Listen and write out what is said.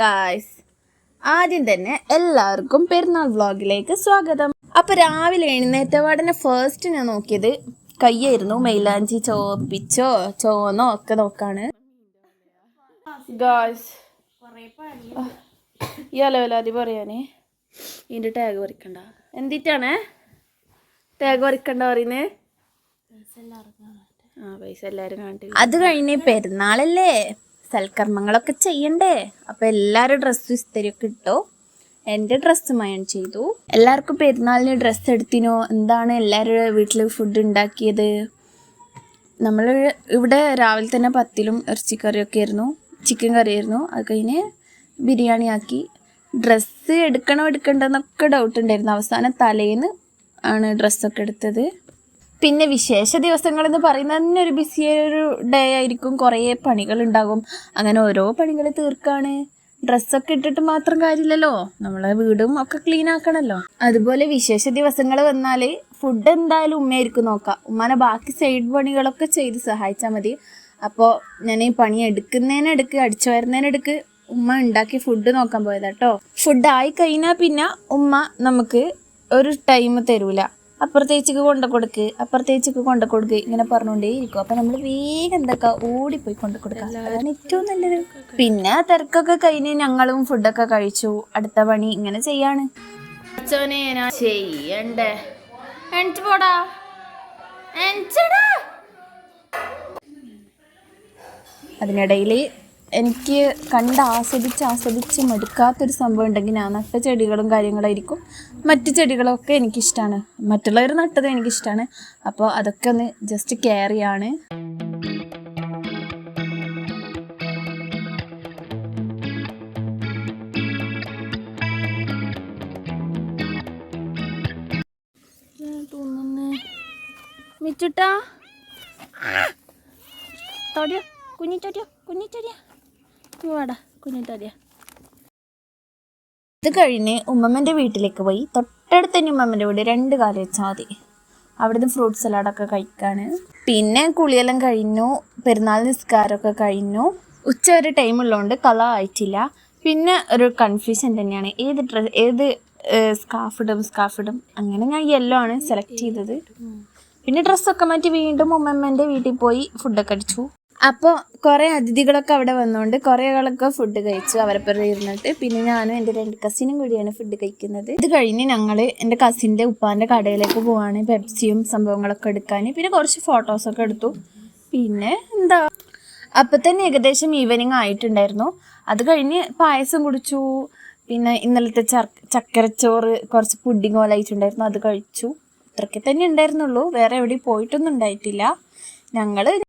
Guys ആദ്യം തന്നെ എല്ലാവർക്കും പെരുന്നാൾ വ്ളോഗിലേക്ക് സ്വാഗതം. അപ്പോൾ രാവിലെ എഴുന്നേറ്റ പാടനെ ഫസ്റ്റ് ഞാൻ നോക്കിയത് കയ്യായിരുന്നു. മൈലാഞ്ചി ചോപ്പിച്ചോ ചോന്നോ ഒക്കെ നോക്കാണ്. ഗായ്സ് ഈ അലവലാതി പറയാനേ. ഇതിന്റെ ടാഗ് വരയ്ക്കണ്ട. എന്തിട്ടാണ്? ടാഗ് വരയ്ക്കണ്ട പറയുന്നത് ആ പൈസ എല്ലാവരും കാണട്ടെ. അത് കഴിഞ്ഞ് പെരുന്നാളല്ലേ? സൽക്കർമ്മങ്ങളൊക്കെ ചെയ്യണ്ടേ? അപ്പൊ എല്ലാരും ഡ്രസ്സ് ഇസ്തരിയൊക്കെ ഇട്ടോ? എന്റെ ഡ്രസ്സ് മയൺ ചെയ്തു. എല്ലാവർക്കും പെരുന്നാളിന് ഡ്രസ്സ് എടുത്തിനോ? എന്താണ് എല്ലാവരും വീട്ടിൽ ഫുഡ് ഉണ്ടാക്കിയത്? നമ്മൾ ഇവിടെ രാവിലെ തന്നെ പത്തിലും ഇറച്ചിക്കറിയൊക്കെ ആയിരുന്നു. ചിക്കൻ കറിയായിരുന്നു അത് കഴിഞ്ഞ് ബിരിയാണി ആക്കി. ഡ്രസ്സ് എടുക്കണോ എടുക്കണ്ടെന്നൊക്കെ ഡൗട്ട് ഉണ്ടായിരുന്നു. അവസാനം തലേന്ന് ആണ് ഡ്രസ്സൊക്കെ എടുത്തത്. പിന്നെ വിശേഷ ദിവസങ്ങൾ എന്ന് പറയുന്നത് തന്നെ ഒരു ബിസി ഒരു ഡേ ആയിരിക്കും. കുറേ പണികൾ ഉണ്ടാകും അങ്ങനെ ഓരോ പണികൾ തീർക്കാണ്. ഡ്രസ്സൊക്കെ ഇട്ടിട്ട് മാത്രം കാര്യമില്ലല്ലോ. നമ്മളെ വീടും ഒക്കെ ക്ലീൻ ആക്കണമല്ലോ അതുപോലെ വിശേഷ ദിവസങ്ങൾ വന്നാൽ ഫുഡ് എന്തായാലും ഉമ്മയായിരിക്കും നോക്കാം. ഉമ്മാനെ ബാക്കി സൈഡ് പണികളൊക്കെ ചെയ്ത് സഹായിച്ചാൽ മതി. അപ്പോൾ ഞാൻ ഈ പണി എടുക്കുന്നതിനെടുക്ക് അടിച്ചു വരുന്നതിനെടുക്ക് ഉമ്മ ഉണ്ടാക്കി ഫുഡ് നോക്കാൻ പോയതാട്ടോ ഫുഡ് ആയി കഴിഞ്ഞാൽ പിന്നെ ഉമ്മ നമുക്ക് ഒരു ടൈം തരൂല. അപ്പുറത്തേച്ചിക്ക് കൊണ്ട കൊടുക്ക് അപ്പുറത്തേച്ചിക്ക് കൊണ്ട കൊടുക്ക് ഇങ്ങനെ പറഞ്ഞുകൊണ്ടേ ഇരിക്കും. അപ്പൊ നമ്മൾ വേഗം എന്തൊക്കെ ഓടിപ്പോയി കൊണ്ട കൊടുക്കുക അതാണ് ഏറ്റവും നല്ലത്. പിന്നെ തിരക്കൊക്കെ കഴിഞ്ഞ് ഞങ്ങളും ഫുഡൊക്കെ കഴിച്ചു. അടുത്ത പണി ഇങ്ങനെ ചെയ്യാണ്. ചെയ്യണ്ടേ? പോടാ. അതിനിടയിൽ എനിക്ക് കണ്ട് ആസ്വദിച്ച് ആസ്വദിച്ച് മടുക്കാത്തൊരു സംഭവം ഉണ്ടെങ്കിൽ ഞാൻ നട്ട ചെടികളും കാര്യങ്ങളായിരിക്കും. മറ്റു ചെടികളൊക്കെ എനിക്കിഷ്ടമാണ് മറ്റുള്ളവർ നട്ടതും എനിക്കിഷ്ടമാണ് അപ്പോൾ അതൊക്കെ ഒന്ന് ജസ്റ്റ് കെയർ ചെയ്യാണ്. തോന്നുന്നു മിച്ചുട്ടാ. തൊടിയോ? കുഞ്ഞിട്ടടിയോ കുഞ്ഞിട്ടടിയാ വാടാ കുഞ്ഞിട്ടടിയാ ഇത് കഴിഞ്ഞ് ഉമ്മമ്മന്റെ വീട്ടിലേക്ക് പോയി. തൊട്ടടുത്ത് തന്നെ ഉമ്മമ്മന്റെ വീട് രണ്ട് കാലം വെച്ചാൽ മതി. അവിടുന്ന് ഫ്രൂട്ട് സലാഡൊക്കെ കഴിക്കാണ് പിന്നെ കുളിയെല്ലാം കഴിഞ്ഞു പെരുന്നാൾ നിസ്കാരമൊക്കെ കഴിഞ്ഞു. ഉച്ച ഒരു ടൈം ഉള്ളതുകൊണ്ട് കള ആയിട്ടില്ല. പിന്നെ ഒരു കൺഫ്യൂഷൻ തന്നെയാണ്. ഏത് ഡ്രസ് ഏത് സ്കാഫ് ഇടും സ്കാഫ് ഇടും. അങ്ങനെ ഞാൻ യെല്ലോ ആണ് സെലക്ട് ചെയ്തത്. പിന്നെ ഡ്രസ്സൊക്കെ മാറ്റി വീണ്ടും ഉമ്മമ്മന്റെ വീട്ടിൽ പോയി ഫുഡൊക്കെ അടിച്ചു. അപ്പോൾ കുറേ അതിഥികളൊക്കെ അവിടെ വന്നുകൊണ്ട് കുറേ ആളൊക്കെ ഫുഡ് കഴിച്ചു. അവരെപ്പുറം ഇരുന്നിട്ട് പിന്നെ ഞാനും എന്റെ രണ്ട് കസിനും കൂടിയാണ് ഫുഡ് കഴിക്കുന്നത്. ഇത് കഴിഞ്ഞ് ഞങ്ങൾ എന്റെ കസിന്റെ ഉപ്പാന്റെ കടയിലേക്ക് പോവാണ്. പെപ്സിയും സംഭവങ്ങളൊക്കെ എടുക്കാൻ. പിന്നെ കുറച്ച് ഫോട്ടോസൊക്കെ എടുത്തു. പിന്നെ എന്താ? അപ്പം തന്നെ ഏകദേശം ഈവനിങ് ആയിട്ടുണ്ടായിരുന്നു. അത് കഴിഞ്ഞ് പായസം കുടിച്ചു. പിന്നെ ഇന്നലത്തെ ചക്കരച്ചോറ് കുറച്ച് പുഡിങ് പോലെ ആയിട്ടുണ്ടായിരുന്നു. അത് കഴിച്ചു. ഇത്രയൊക്കെ തന്നെ ഉണ്ടായിരുന്നുള്ളൂ. വേറെ എവിടെയും പോയിട്ടൊന്നും ഉണ്ടായിട്ടില്ല. ഞങ്ങൾ